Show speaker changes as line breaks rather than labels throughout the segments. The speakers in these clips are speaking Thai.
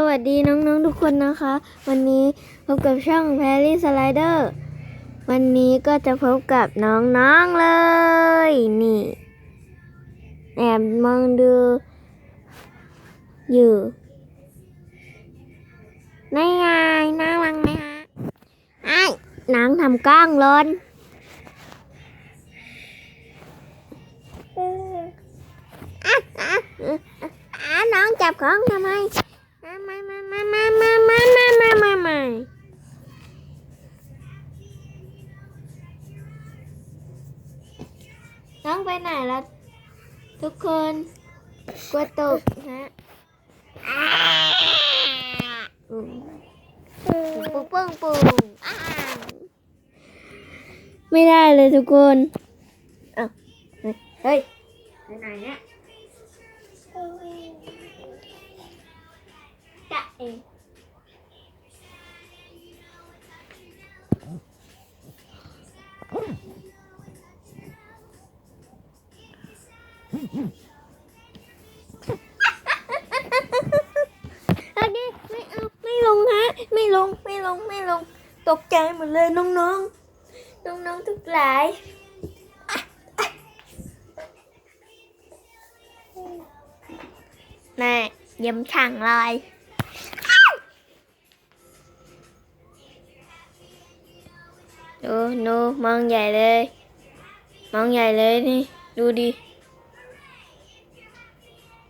สวัสดีน้องๆทุกคนนะคะ วันนี้พบกับช่องแพรรี่สไลเดอร์วันนี้ก็จะพบกับน้องๆเลย นี่ แอบมองดู อยู่นี่ไงน่ารักไหมฮะไอ้น้องทำกล้องลนอะอะอะอะน้องจับของทำไม น้องไปไหนแล้ว ทุกคนกลัวตกฮะปุ้งปุ้งปุ้งปุ้งอ้าวไม่ได้เลยทุกคนอ้าวเฮ้ยไปไหนเนี่ยจะเอง โอเคไม่เอาไม่ลงฮะ ไม่ลงไม่ลงไม่ลง ตกใจหมดเลยน้องๆ น้องๆทุกหลายแม่ยิ้มช่างเลยดูดูมองใหญ่เลย มองใหญ่เลยนี่ ดูดิ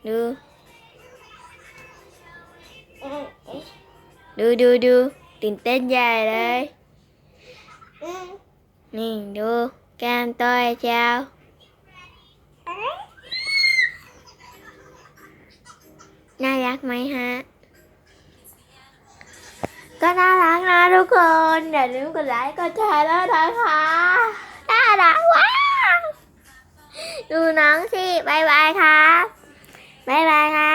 ดูดูดูดูตื่นเต้นใหญ่เลย นี่ดูแก้มต้อยเจ้าน่ารักไหมฮะ ก็น่ารักนะทุกคน อย่าลืมกดไลค์กดแชร์แล้วนะคะน่ารักว้าดูน้องสิบายบายค่ะ 拜拜。啊